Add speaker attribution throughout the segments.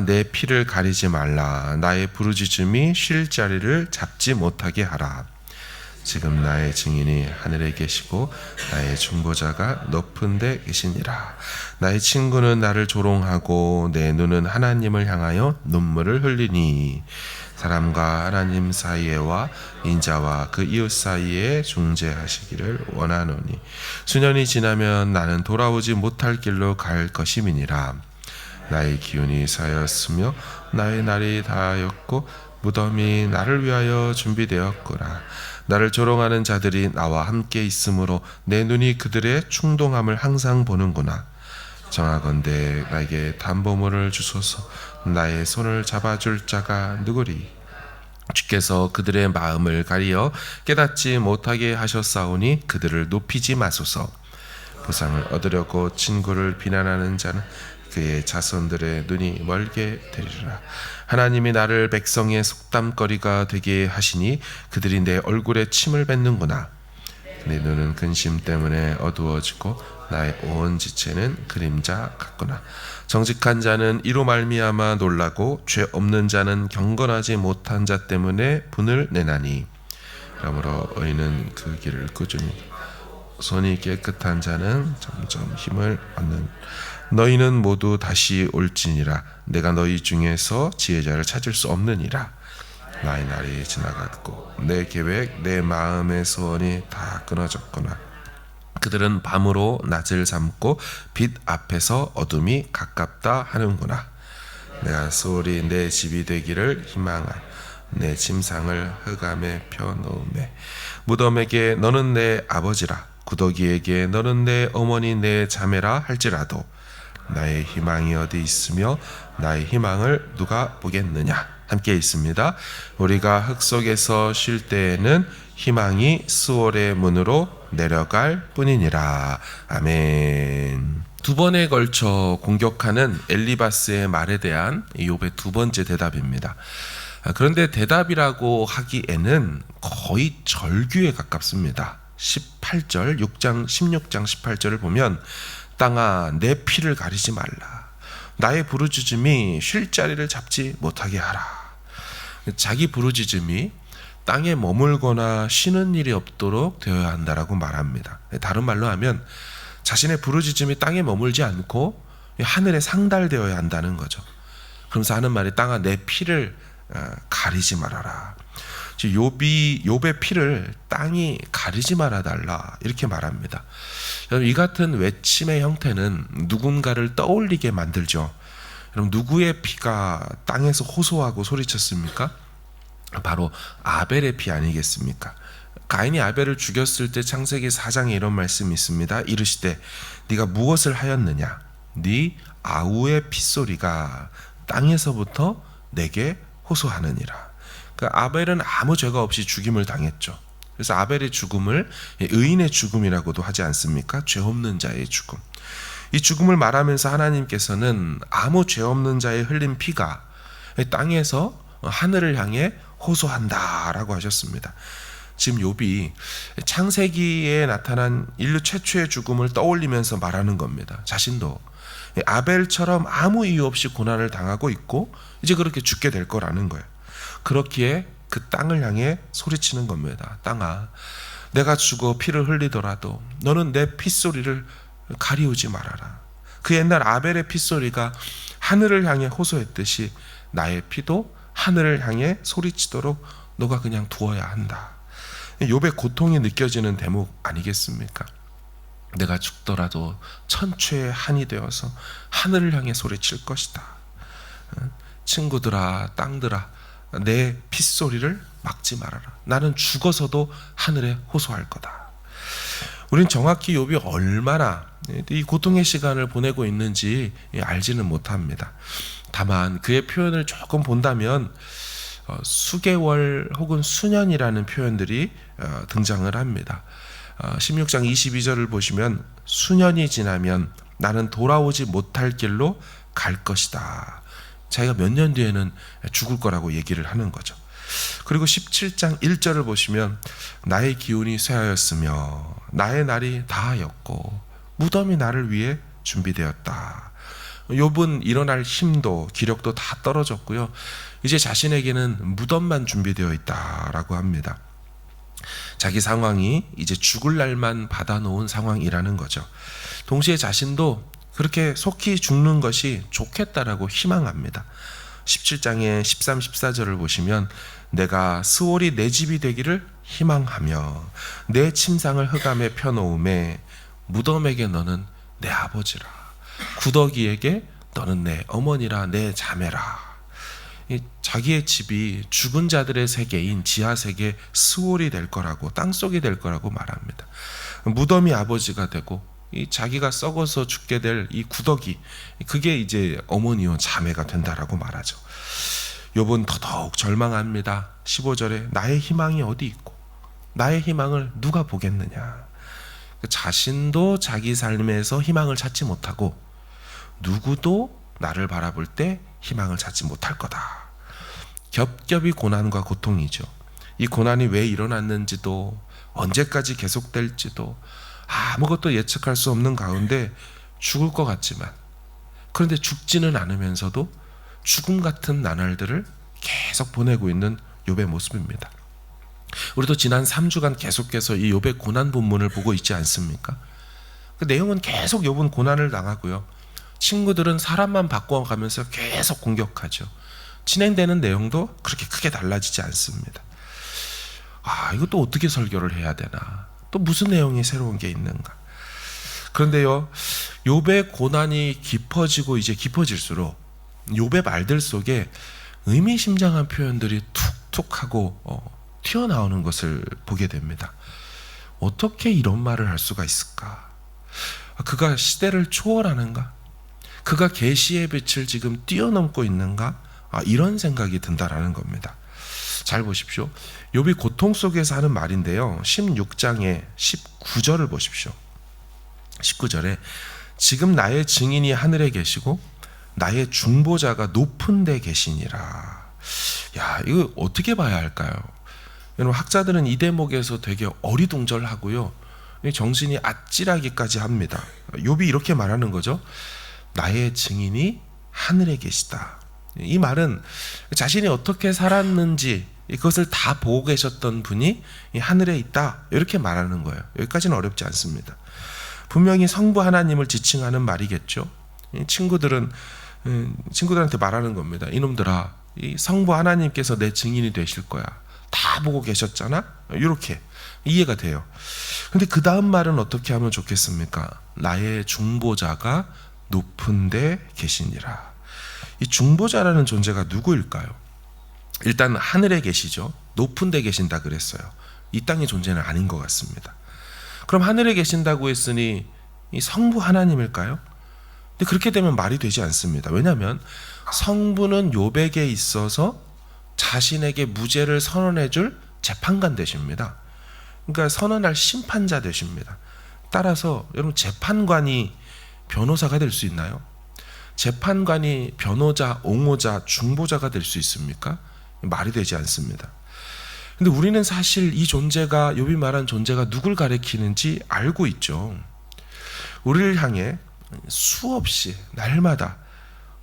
Speaker 1: 내 피를 가리지 말라. 나의 부르짖음이 쉴 자리를 잡지 못하게 하라. 지금 나의 증인이 하늘에 계시고 나의 중보자가 높은 데 계시니라. 나의 친구는 나를 조롱하고 내 눈은 하나님을 향하여 눈물을 흘리니 사람과 하나님 사이에와 인자와 그 이웃 사이에 중재하시기를 원하노니 수년이 지나면 나는 돌아오지 못할 길로 갈 것임이니라 나의 기운이 쌓였으며 나의 날이 다하였고 무덤이 나를 위하여 준비되었구나. 나를 조롱하는 자들이 나와 함께 있으므로 내 눈이 그들의 충동함을 항상 보는구나. 정하건대 나에게 담보물을 주소서 나의 손을 잡아줄 자가 누구리? 주께서 그들의 마음을 가리어 깨닫지 못하게 하셨사오니 그들을 높이지 마소서. 보상을 얻으려고 친구를 비난하는 자는 그의 자손들의 눈이 멀게 되리라. 하나님이 나를 백성의 속담거리가 되게 하시니 그들이 내 얼굴에 침을 뱉는구나. 내 눈은 근심 때문에 어두워지고 나의 온 지체는 그림자 같구나. 정직한 자는 이로 말미암아 놀라고 죄 없는 자는 경건하지 못한 자 때문에 분을 내나니. 그러므로 의인은 그 길을 꾸준히 손이 깨끗한 자는 점점 힘을 얻는 너희는 모두 다시 올지니라. 내가 너희 중에서 지혜자를 찾을 수 없느니라. 나의 날이 지나갔고 내 계획 내 마음의 소원이 다 끊어졌구나 그들은 밤으로 낮을 삼고 빛 앞에서 어둠이 가깝다 하는구나. 내가 소홀히 내 집이 되기를 희망하여 내 침상을 흑암에 펴놓음에 무덤에게 너는 내 아버지라. 구더기에게 너는 내 어머니 내 자매라 할지라도 나의 희망이 어디 있으며 나의 희망을 누가 보겠느냐 함께 있습니다. 우리가 흙 속에서 쉴 때에는 희망이 수월의 문으로 내려갈 뿐이니라. 아멘. 두 번에 걸쳐 공격하는 엘리바스의 말에 대한 욥의 두 번째 대답입니다. 아, 그런데 대답이라고 하기에는 거의 절규에 가깝습니다. 18절, 6장, 16장 18절을 보면 땅아 내 피를 가리지 말라. 나의 부르짖음이 쉴 자리를 잡지 못하게 하라. 자기 부르짖음이 땅에 머물거나 쉬는 일이 없도록 되어야 한다라고 말합니다. 다른 말로 하면 자신의 부르짖음이 땅에 머물지 않고 하늘에 상달되어야 한다는 거죠. 그러면서 하는 말이 땅아 내 피를 어, 가리지 말아라. 욥이 욥의 피를 땅이 가리지 말아 달라 이렇게 말합니다. 여러분 이 같은 외침의 형태는 누군가를 떠올리게 만들죠. 여러분 누구의 피가 땅에서 호소하고 소리쳤습니까? 바로 아벨의 피 아니겠습니까? 가인이 아벨을 죽였을 때 창세기 4장에 이런 말씀이 있습니다. 이르시되 네가 무엇을 하였느냐? 네 아우의 핏소리가 땅에서부터 내게 호소하느니라. 그 아벨은 아무 죄가 없이 죽임을 당했죠. 그래서 아벨의 죽음을 의인의 죽음이라고도 하지 않습니까? 죄 없는 자의 죽음. 이 죽음을 말하면서 하나님께서는 아무 죄 없는 자의 흘린 피가 땅에서 하늘을 향해 호소한다라고 하셨습니다. 지금 욥이 창세기에 나타난 인류 최초의 죽음을 떠올리면서 말하는 겁니다. 자신도 아벨처럼 아무 이유 없이 고난을 당하고 있고 이제 그렇게 죽게 될 거라는 거예요. 그렇기에 그 땅을 향해 소리치는 겁니다. 땅아, 내가 죽어 피를 흘리더라도 너는 내 핏소리를 가리우지 말아라. 그 옛날 아벨의 핏소리가 하늘을 향해 호소했듯이 나의 피도 하늘을 향해 소리치도록 너가 그냥 두어야 한다. 욥의 고통이 느껴지는 대목 아니겠습니까? 내가 죽더라도 천추의 한이 되어서 하늘을 향해 소리칠 것이다. 친구들아, 땅들아, 내 핏소리를 막지 말아라. 나는 죽어서도 하늘에 호소할 거다. 우린 정확히 욥이 얼마나 이 고통의 시간을 보내고 있는지 알지는 못합니다. 다만 그의 표현을 조금 본다면 어, 수개월 혹은 수년이라는 표현들이 어, 등장을 합니다. 16장 어, 22절을 보시면 수년이 지나면 나는 돌아오지 못할 길로 갈 것이다. 자기가 몇 년 뒤에는 죽을 거라고 얘기를 하는 거죠. 그리고 17장 1절을 보시면 나의 기운이 쇠하였으며 나의 날이 다하였고 무덤이 나를 위해 준비되었다. 욥은 일어날 힘도 기력도 다 떨어졌고요. 이제 자신에게는 무덤만 준비되어 있다라고 합니다. 자기 상황이 이제 죽을 날만 받아놓은 상황이라는 거죠. 동시에 자신도 그렇게 속히 죽는 것이 좋겠다라고 희망합니다. 17장의 13, 14절을 보시면 내가 스월이 내 집이 되기를 희망하며 내 침상을 흑암에 펴놓음에 무덤에게 너는 내 아버지라 구더기에게 너는 내 어머니라 내 자매라 이 자기의 집이 죽은 자들의 세계인 지하 세계 스월이 될 거라고 땅 속이 될 거라고 말합니다. 무덤이 아버지가 되고 이 자기가 썩어서 죽게 될 이 구더기 그게 이제 어머니와 자매가 된다라고 말하죠. 욥은 더더욱 절망합니다. 15절에 나의 희망이 어디 있고 나의 희망을 누가 보겠느냐. 자신도 자기 삶에서 희망을 찾지 못하고 누구도 나를 바라볼 때 희망을 찾지 못할 거다. 겹겹이 고난과 고통이죠. 이 고난이 왜 일어났는지도 언제까지 계속될지도 아무것도 예측할 수 없는 가운데 죽을 것 같지만 그런데 죽지는 않으면서도 죽음 같은 나날들을 계속 보내고 있는 욥의 모습입니다. 우리도 지난 3주간 계속해서 이 욥의 고난 본문을 보고 있지 않습니까? 그 내용은 계속 욥은 고난을 당하고요. 친구들은 사람만 바꿔가면서 계속 공격하죠. 진행되는 내용도 그렇게 크게 달라지지 않습니다. 아, 이것도 어떻게 설교를 해야 되나? 또 무슨 내용이 새로운 게 있는가? 그런데요, 욥의 고난이 깊어지고 이제 깊어질수록 욥의 말들 속에 의미심장한 표현들이 툭툭하고 어, 튀어나오는 것을 보게 됩니다. 어떻게 이런 말을 할 수가 있을까? 그가 시대를 초월하는가? 그가 계시의 빛을 지금 뛰어넘고 있는가? 아, 이런 생각이 든다라는 겁니다. 잘 보십시오. 욥이 고통 속에서 하는 말인데요. 16장의 19절을 보십시오. 19절에 지금 나의 증인이 하늘에 계시고 나의 중보자가 높은 데 계시니라. 야, 이거 어떻게 봐야 할까요? 여러분 학자들은 이 대목에서 되게 어리둥절하고요. 정신이 아찔하기까지 합니다. 욥이 이렇게 말하는 거죠. 나의 증인이 하늘에 계시다. 이 말은 자신이 어떻게 살았는지 그것을 다 보고 계셨던 분이 하늘에 있다. 이렇게 말하는 거예요. 여기까지는 어렵지 않습니다. 분명히 성부 하나님을 지칭하는 말이겠죠. 친구들은 음, 친구들한테 말하는 겁니다. 이놈들아, 이 성부 하나님께서 내 증인이 되실 거야. 다 보고 계셨잖아. 이렇게 이해가 돼요. 근데 그 다음 말은 어떻게 하면 좋겠습니까? 나의 중보자가 높은데 계시니라. 이 중보자라는 존재가 누구일까요? 일단 하늘에 계시죠. 높은 데 계신다 그랬어요. 이 땅의 존재는 아닌 것 같습니다. 그럼 하늘에 계신다고 했으니 이 성부 하나님일까요? 근데 그렇게 되면 말이 되지 않습니다. 왜냐하면 성부는 요백에 있어서 자신에게 무죄를 선언해 줄 재판관 되십니다. 그러니까 선언할 심판자 되십니다. 따라서 여러분 재판관이 변호사가 될 수 있나요? 재판관이 변호자, 옹호자, 중보자가 될 수 있습니까? 말이 되지 않습니다. 근데 우리는 사실 이 존재가 욥이 말한 존재가 누굴 가리키는지 알고 있죠. 우리를 향해 수없이 날마다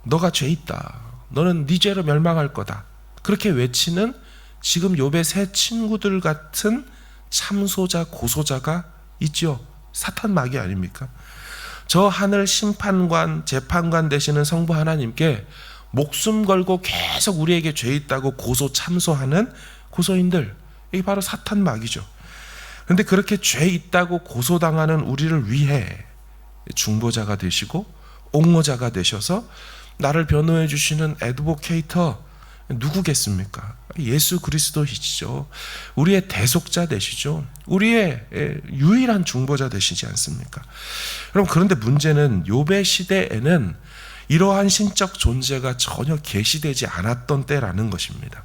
Speaker 1: 너가 죄 있다. 너는 네 죄로 멸망할 거다. 그렇게 외치는 지금 욥의 새 친구들 같은 참소자 고소자가 있죠. 사탄 마귀 아닙니까? 저 하늘 심판관 재판관 되시는 성부 하나님께 목숨 걸고 계속 우리에게 죄 있다고 고소 참소하는 고소인들 이게 바로 사탄 마귀죠. 그런데 그렇게 죄 있다고 고소당하는 우리를 위해 중보자가 되시고 옹호자가 되셔서 나를 변호해 주시는 에드보케이터 누구겠습니까? 예수 그리스도이시죠. 우리의 대속자 되시죠. 우리의 유일한 중보자 되시지 않습니까? 그럼 그런데 문제는 요배 시대에는 이러한 신적 존재가 전혀 계시되지 않았던 때라는 것입니다.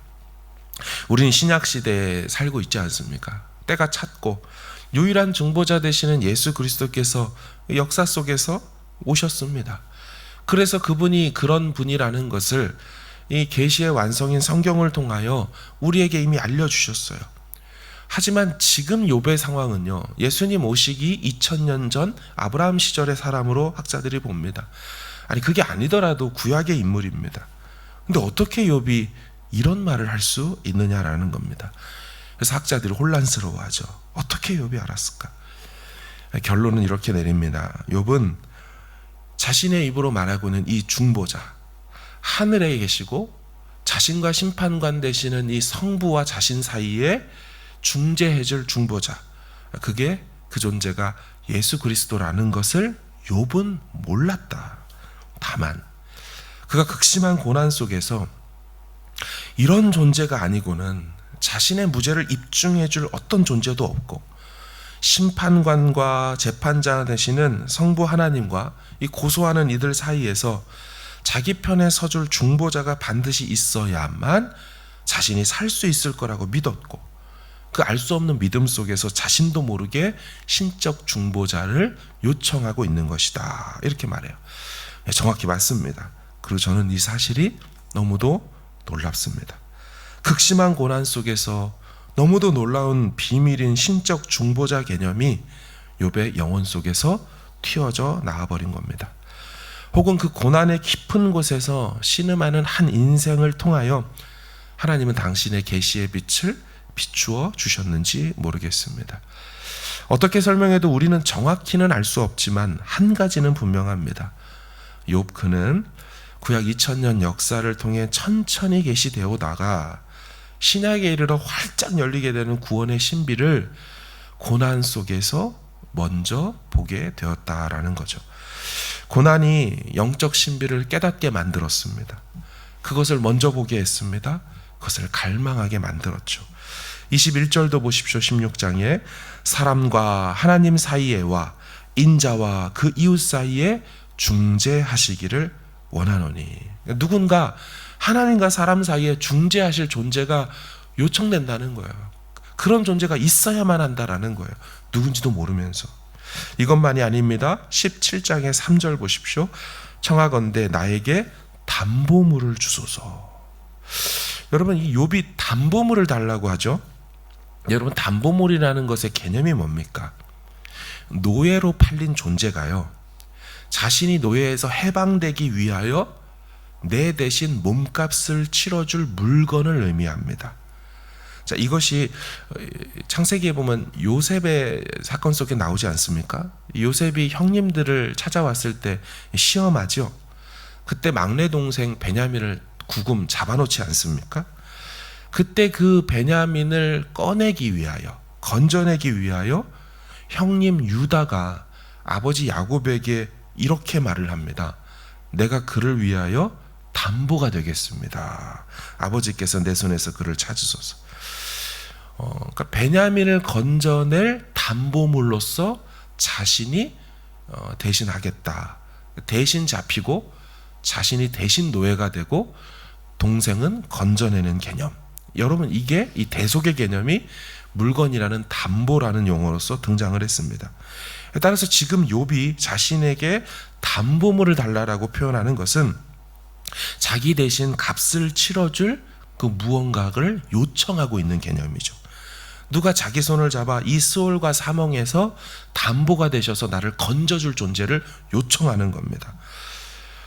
Speaker 1: 우리는 신약 시대에 살고 있지 않습니까? 때가 찼고 유일한 중보자 되시는 예수 그리스도께서 역사 속에서 오셨습니다. 그래서 그분이 그런 분이라는 것을 이 계시의 완성인 성경을 통하여 우리에게 이미 알려 주셨어요. 하지만 지금 욥의 상황은요. 예수님 오시기 2000년 전 아브라함 시절의 사람으로 학자들이 봅니다. 아니 그게 아니더라도 구약의 인물입니다. 근데 어떻게 욥이 이런 말을 할 수 있느냐라는 겁니다. 그래서 학자들이 혼란스러워하죠. 어떻게 욥이 알았을까? 결론은 이렇게 내립니다. 욥은 자신의 입으로 말하고는 이 중보자 하늘에 계시고 자신과 심판관 되시는 이 성부와 자신 사이에 중재해줄 중보자 그게 그 존재가 예수 그리스도라는 것을 욥은 몰랐다. 다만 그가 극심한 고난 속에서 이런 존재가 아니고는 자신의 무죄를 입증해 줄 어떤 존재도 없고 심판관과 재판자 되시는 성부 하나님과 이 고소하는 이들 사이에서 자기 편에 서줄 중보자가 반드시 있어야만 자신이 살 수 있을 거라고 믿었고 그 알 수 없는 믿음 속에서 자신도 모르게 신적 중보자를 요청하고 있는 것이다. 이렇게 말해요. 네, 정확히 맞습니다. 그리고 저는 이 사실이 너무도 놀랍습니다. 극심한 고난 속에서 너무도 놀라운 비밀인 신적 중보자 개념이 욥의 영혼 속에서 튀어져 나와버린 겁니다. 혹은 그 고난의 깊은 곳에서 신음하는 한 인생을 통하여 하나님은 당신의 계시의 빛을 비추어 주셨는지 모르겠습니다. 어떻게 설명해도 우리는 정확히는 알 수 없지만 한 가지는 분명합니다. 욥 그는 구약 2000년 역사를 통해 천천히 계시되어 오다가 신약에 이르러 활짝 열리게 되는 구원의 신비를 고난 속에서 먼저 보게 되었다라는 거죠. 고난이 영적 신비를 깨닫게 만들었습니다. 그것을 먼저 보게 했습니다. 그것을 갈망하게 만들었죠. 21절도 보십시오. 16장에 사람과 하나님 사이에와 인자와 그 이웃 사이에 중재하시기를 원하노니 누군가 하나님과 사람 사이에 중재하실 존재가 요청된다는 거예요. 그런 존재가 있어야만 한다라는 거예요. 누군지도 모르면서. 이것만이 아닙니다. 17장의 3절 보십시오. 청하건대 나에게 담보물을 주소서. 여러분 이 욥이 담보물을 달라고 하죠. 여러분 담보물이라는 것의 개념이 뭡니까? 노예로 팔린 존재가요. 자신이 노예에서 해방되기 위하여 내 대신 몸값을 치러줄 물건을 의미합니다. 자, 이것이 창세기에 보면 요셉의 사건 속에 나오지 않습니까? 요셉이 형님들을 찾아왔을 때 시험하죠. 그때 막내 동생 베냐민을 구금 잡아놓지 않습니까? 그때 그 베냐민을 꺼내기 위하여 건져내기 위하여 형님 유다가 아버지 야곱에게 이렇게 말을 합니다. 내가 그를 위하여 담보가 되겠습니다. 아버지께서 내 손에서 그를 찾으소서. 어, 그러니까 베냐민을 건져낼 담보물로서 자신이 어, 대신하겠다. 대신 잡히고 자신이 대신 노예가 되고 동생은 건져내는 개념. 여러분 이게 이 대속의 개념이 물건이라는 담보라는 용어로서 등장을 했습니다. 따라서 지금 욥이 자신에게 담보물을 달라라고 표현하는 것은 자기 대신 값을 치러줄 그 무언가를 요청하고 있는 개념이죠. 누가 자기 손을 잡아 이 스올과 사멍에서 담보가 되셔서 나를 건져줄 존재를 요청하는 겁니다.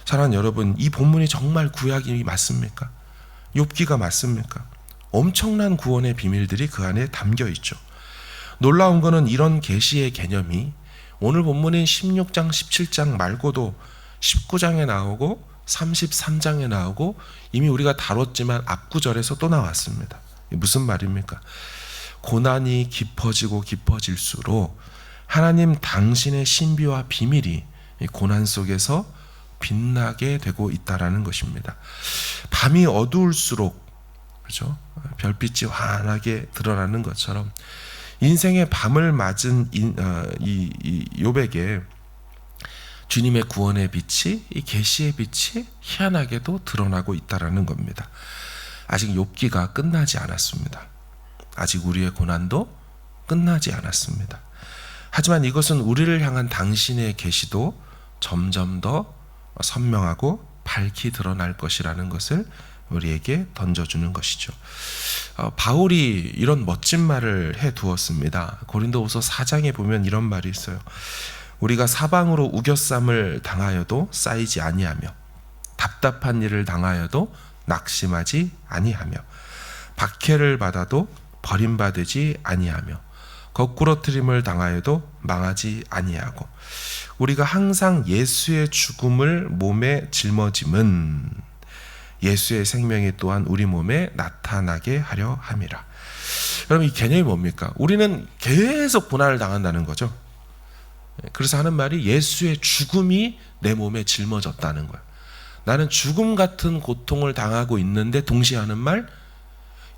Speaker 1: 사랑하는 여러분, 이 본문이 정말 구약이 맞습니까? 욥기가 맞습니까? 엄청난 구원의 비밀들이 그 안에 담겨 있죠. 놀라운 것은 이런 계시의 개념이 오늘 본문인 16장, 17장 말고도 19장에 나오고 33장에 나오고 이미 우리가 다뤘지만 앞구절에서 또 나왔습니다. 무슨 말입니까? 고난이 깊어지고 깊어질수록 하나님 당신의 신비와 비밀이 고난 속에서 빛나게 되고 있다라는 것입니다. 밤이 어두울수록 그죠? 별빛이 환하게 드러나는 것처럼 인생의 밤을 맞은 인, 어, 이, 이 욥에게 주님의 구원의 빛이 이 계시의 빛이 희한하게도 드러나고 있다라는 겁니다. 아직 욥기가 끝나지 않았습니다. 아직 우리의 고난도 끝나지 않았습니다. 하지만 이것은 우리를 향한 당신의 계시도 점점 더 선명하고 밝히 드러날 것이라는 것을 우리에게 던져주는 것이죠. 어, 바울이 이런 멋진 말을 해 두었습니다. 고린도후서 4장에 보면 이런 말이 있어요. 우리가 사방으로 우겨쌈을 당하여도 쌓이지 아니하며 답답한 일을 당하여도 낙심하지 아니하며 박해를 받아도 버림받지 아니하며 거꾸러뜨림을 당하여도 망하지 아니하고 우리가 항상 예수의 죽음을 몸에 짊어짐은 예수의 생명이 또한 우리 몸에 나타나게 하려 함이라. 여러분 이 개념이 뭡니까? 우리는 계속 고난을 당한다는 거죠. 그래서 하는 말이 예수의 죽음이 내 몸에 짊어졌다는 거야. 나는 죽음 같은 고통을 당하고 있는데 동시에 하는 말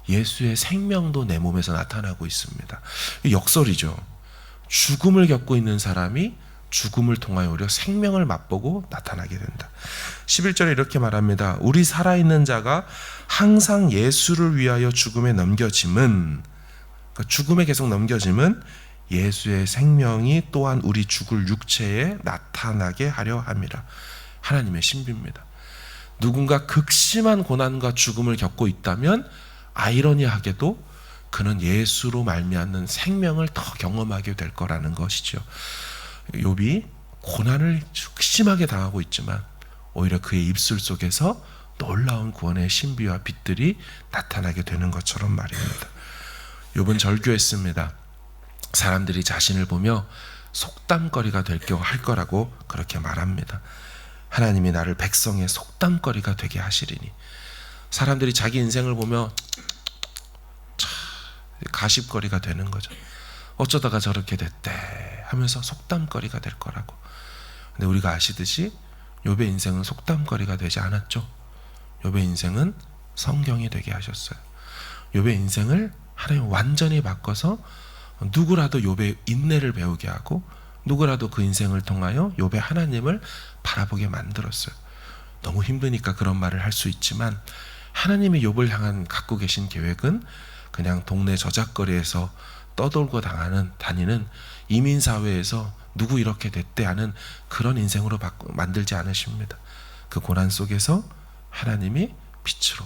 Speaker 1: 예수의 생명도 내 몸에서 나타나고 있습니다. 역설이죠. 죽음을 겪고 있는 사람이 죽음을 통하여 오히려 생명을 맛보고 나타나게 된다. 11절에 이렇게 말합니다. 우리 살아있는 자가 항상 예수를 위하여 죽음에 넘겨짐은 그러니까 죽음에 계속 넘겨짐은 예수의 생명이 또한 우리 죽을 육체에 나타나게 하려 함이라. 하나님의 신비입니다. 누군가 극심한 고난과 죽음을 겪고 있다면 아이러니하게도 그는 예수로 말미암는 생명을 더 경험하게 될 거라는 것이죠. 욥이 고난을 극심하게 당하고 있지만 오히려 그의 입술 속에서 놀라운 구원의 신비와 빛들이 나타나게 되는 것처럼 말입니다. 욥은 절규했습니다. 사람들이 자신을 보며 속담거리가 될 경우 할 거라고 그렇게 말합니다. 하나님이 나를 백성의 속담거리가 되게 하시리니 사람들이 자기 인생을 보며 차, 가십거리가 되는 거죠. 어쩌다가 저렇게 됐대 하면서 속담거리가 될 거라고. 근데 우리가 아시듯이 욥의 인생은 속담거리가 되지 않았죠. 욥의 인생은 성경이 되게 하셨어요. 욥의 인생을 하나님 완전히 바꿔서 누구라도 욥의 인내를 배우게 하고 누구라도 그 인생을 통하여 욥의 하나님을 바라보게 만들었어요. 너무 힘드니까 그런 말을 할 수 있지만 하나님이 욥을 향한 갖고 계신 계획은 그냥 동네 저작거리에서 떠돌고 당하는 다니는 이민 사회에서 누구 이렇게 됐대 하는 그런 인생으로 만들지 않으십니다. 그 고난 속에서 하나님이 빛으로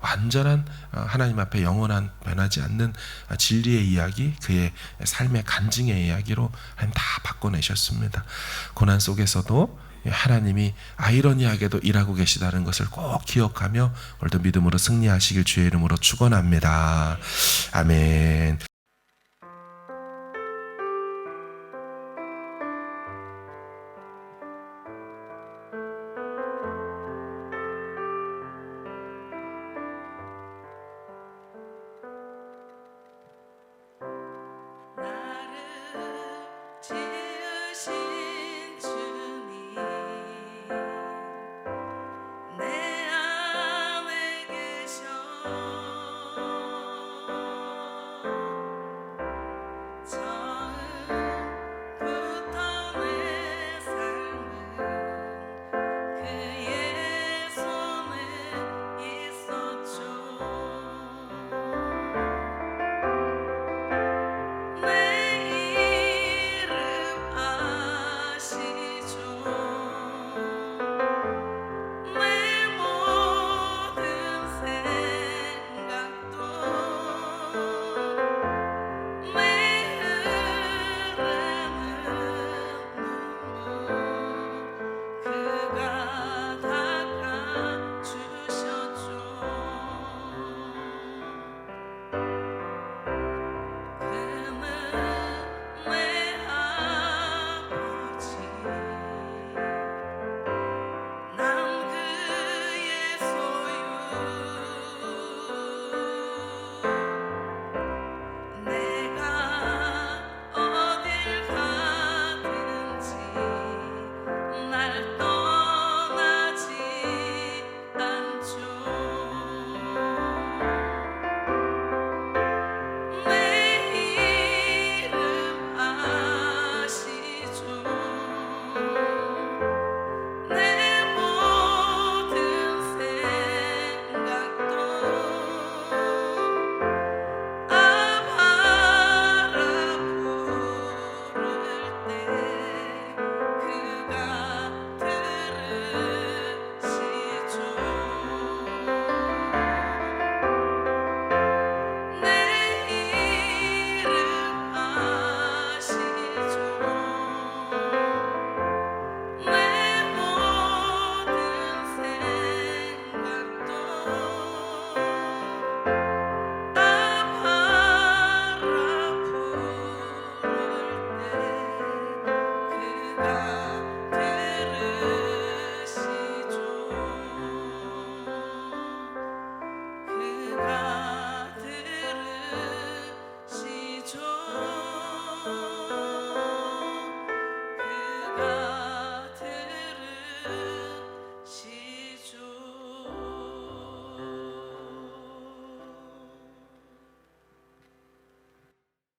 Speaker 1: 완전한 어, 하나님 앞에 영원한 변하지 않는 어, 진리의 이야기, 그의 삶의 간증의 이야기로 하나님 다 바꿔내셨습니다. 고난 속에서도 하나님이 아이러니하게도 일하고 계시다는 것을 꼭 기억하며 오늘도 믿음으로 승리하시길 주의 이름으로 축원합니다. 아멘.